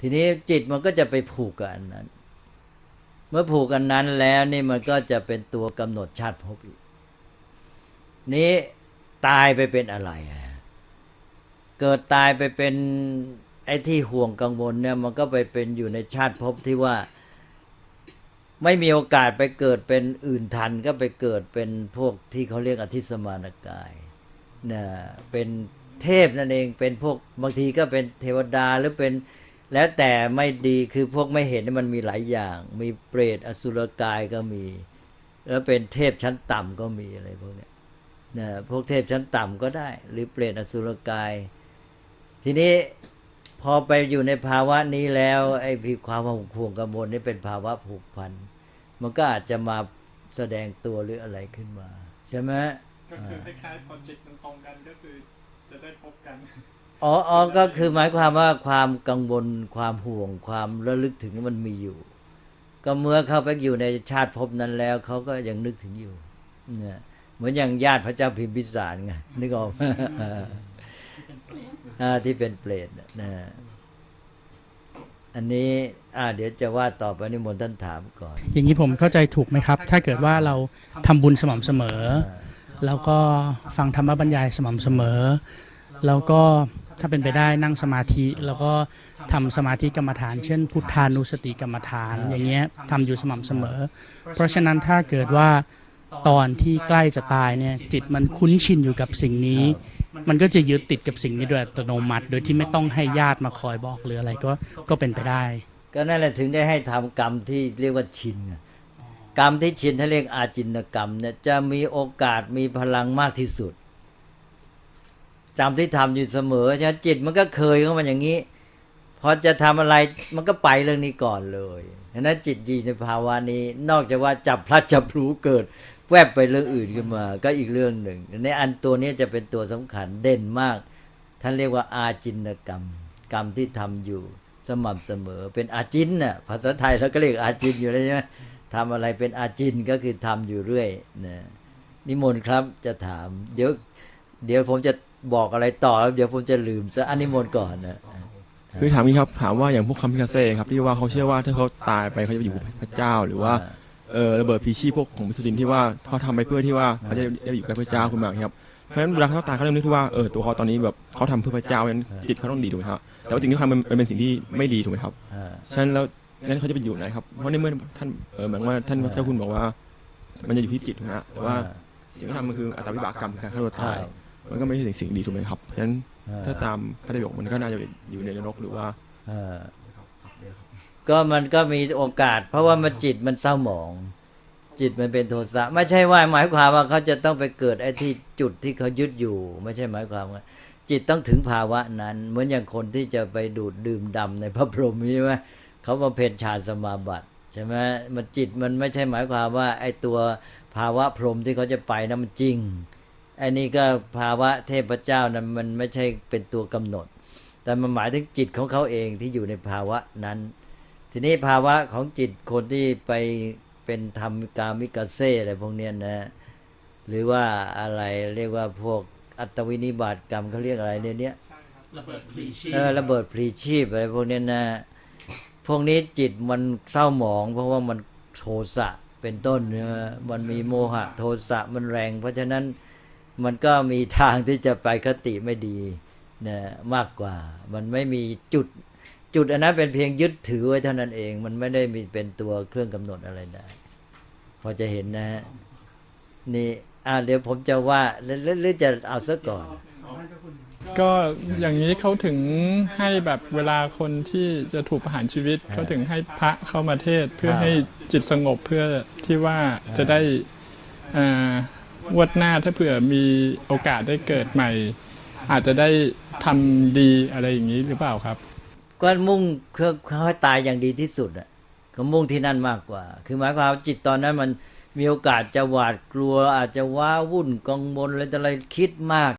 ทีนี้จิตมันก็จะไปผูกกับอันนั้น เมื่อผูกกันนั้นแล้วนี่มันก็จะเป็นตัวกำหนดชาติภพอีกนี้ตายไปเป็นอะไร เกิดตายไปเป็นไอ้ที่ห่วงกังวลเนี่ยมันก็ไปเป็นอยู่ในชาติภพที่ว่าไม่มีโอกาสไปเกิดเป็นอื่นทันก็ไปเกิดเป็นพวกที่เขาเรียกอธิสมานกายนะเป็นเทพนั่นเองเป็นพวกบางทีก็เป็นเทวดาหรือเป็น แล้วแต่ไม่ดีคือพวกไม่เห็นนี่มันมีหลายอย่าง มีเปรตอสุรกายก็มี แล้วเป็นเทพชั้นต่ำก็มีอะไรพวกเนี้ยนะพวกเทพชั้นต่ำก็ได้ หรือเปรตอสุรกาย ทีนี้พอไปอยู่ในภาวะนี้แล้วไอ้พีความห่วงกังวลนี่เป็นภาวะผูกพันมันก็อาจจะมาแสดงตัวหรืออะไรขึ้นมา ใช่ไหมก็คือคล้ายๆพอจิตมันตรงกันก็คือจะได้พบกัน อ๋ออ๋อก็คือหมายความว่าความกังวลความห่วงความระลึกถึงมันมีอยู่ ก็เมื่อเขาไปอยู่ในชาติภพนั้นแล้วเขาก็ยังนึกถึงอยู่เนี่ยเหมือนอย่างญาติพระเจ้าพิมพิสารไงนึกออกไหมอ่าที่เป็นเปรตน่ะนะอันนี้อ่าเดี๋ยวจะว่าต่อไปนิมนต์ท่านถามก่อน อย่างนี้ผมเข้าใจถูกไหมครับ ถ้าเกิดว่าเราทำบุญสม่ำเสมอ แล้วก็ฟังธรรมบรรยายสม่ำเสมอ แล้วก็ ถ้าเป็นไปได้นั่งสมาธิ แล้วก็ทำสมาธิกรรมฐาน เช่น พุทธานุสติกรรมฐาน อย่างเงี้ยทำอยู่สม่ำเสมอ เพราะฉะนั้นถ้าเกิดว่าตอนที่ใกล้จะตายเนี่ยจิตมันคุ้นชินอยู่กับสิ่งนี้ มันก็จะยึดติดกับสิ่งนี้โดยอัตโนมัติ โดยที่ไม่ต้องให้ญาติมาคอยบอกหรืออะไรก็ก็เป็นไปได้ ก็นั่นแหละถึงได้ให้ทำกรรมที่เรียกว่าชินกรรมที่ชินถ้าเรียกอาจินกรรมเนี่ยจะมีโอกาสมีพลังมากที่สุด จำที่ทำอยู่เสมอใช่ไหมจิตมันก็เคยเข้ามาอย่างนี้พอจะทำอะไรมันก็ไปเรื่องนี้ก่อนเลยฉะนั้นจิตดีในภาวะนี้ นอกจากว่าจับพลัดจับพลูเกิด แวบไปเรื่องอื่นขึ้นมา ก็อีกเรื่องหนึ่งในอันตัวนี้จะเป็นตัวสำคัญเด่นมาก ท่านเรียกว่าอาจินกรรม กรรมที่ทำอยู่สม่ำเสมอ เป็นอาจินน่ะภาษาไทยเราก็เรียกอาจินอยู่แล้วใช่ไหมทำอะไรเป็นอาจินก็คือทำอยู่เรื่อยนะนิมนต์ครับจะถาม เดี๋ยว เดี๋ยวผมจะ บอกอะไรต่อแล้วเดี๋ยวผมจะลืมซะอันนิมนต์ก่อนนะคือถามนี้ครับถามว่าอย่างพวกคำพิคาเซ่ครับที่ว่าเขาเชื่อว่าถ้าเขาตายไปเขาจะไปอยู่กับพระเจ้าหรือว่าเออระเบิดพีชีพพวกของมุสลิมที่ว่าเขาทำไปเพื่อที่ว่าเขาจะได้อยู่กับพระเจ้าคุณหมากครับเพราะฉะนั้นเวลาเขาตายเขาเริ่มนึกที่ว่าเออตัวเขาตอนนี้แบบเขาทำเพื่อพระเจ้านั้นจิตเขาต้องดีถูกไหมครับแต่ว่าสิ่งที่เขาทำมันมันเป็นสิ่งที่ไม่ดีถูกไหมครับอ่าฉะนั้นแล้วงั้นเขาจะไปอยู่ไหนครับเพราะในเมื่อท่านเออเหมือนว่าท่านเจ้าคุณบอกว่า มันจะอยู่ที่จิตถูกไหมฮะแต่ว่าสิ่งที่ทำมันคืออัตวิบากกรรมคือการฆ่าตัวตาย มันก็ไม่ใช่สิ่งสิ่งดีถูกไหมครับเพราะฉะนั้นถ้าตามพระไตรปิฎกมันก็น่าจะอยู่ในนรกหรือว่าอ่าก็มันก็มีโอกาส เพราะว่ามันจิตมันเศร้าหมอง จิตมันเป็นโทสะไม่ใช่ว่าหมายความว่าเขาจะต้องไปเกิดไอ้ที่จุดที่เขายึดอยู่ ไม่ใช่หมายความว่า จิตต้องถึงภาวะนั้น เหมือนอย่างคนที่จะไปดูดดื่มดำในพระพรหมใช่ไหมเขามาเพนฌานสมาบัติใช่ไหมมันจิตมันไม่ใช่หมายความว่าไอ้ตัวภาวะพรหมที่เขาจะไปนั้นมันจริงไอ้นี่ก็ภาวะเทพเจ้านั้นมันไม่ใช่เป็นตัวกำหนด แต่มันหมายถึงจิตของเขาเองที่อยู่ในภาวะนั้น ทีนี้ภาวะของจิตคนที่ไปเป็นธรรมกามิกาเซ่อะไรพวกเนี้ยนะ หรือว่าอะไรเรียกว่าพวกอัตวินิบาตกรรมเขาเรียกอะไรเนี่ยเนี้ยใช่ครับระเบิดพลีชีเออระเบิดพลีชีพอะไรพวกเนี้ยนะ พวกนี้จิตมันเศร้าหมอง เพราะว่ามันโทสะเป็นต้นเนยมันมีโมหะโทสะมันแรง เพราะฉะนั้น มันก็มีทางที่จะไปคติไม่ดีนะมากกว่า มันไม่มีจุดจุดอันนั้นเป็นเพียงยึดถือไว้เท่านั้นเอง มันไม่ได้มีเป็นตัวเครื่องกำหนดอะไรได้พอจะเห็นนะฮะนี่อ่าเดี๋ยวผมจะว่าหรือหรือหรือจะเอาซะก่อน ก็อย่างนี้เขาถึงให้แบบเวลาคนที่จะถูกประหารชีวิตเขาถึงให้พระเข้ามาเทศน์เพื่อครับให้จิตสงบเพื่อที่ว่าจะได้อ่า งวดหน้าถ้าเผื่อมีโอกาสได้เกิดใหม่ อาจจะได้ทำดีอะไรอย่างนี้หรือเปล่าครับ ก็มุ่งเพื่อเขาให้ตายอย่างดีที่สุดอะก็มุ่งที่นั่นมากกว่า คือหมายความว่าจิตตอนนั้นมันมีโอกาสจะหวาดกลัวอาจจะว้าวุ่นกังวลอะไรต่ออะไรคิดมาก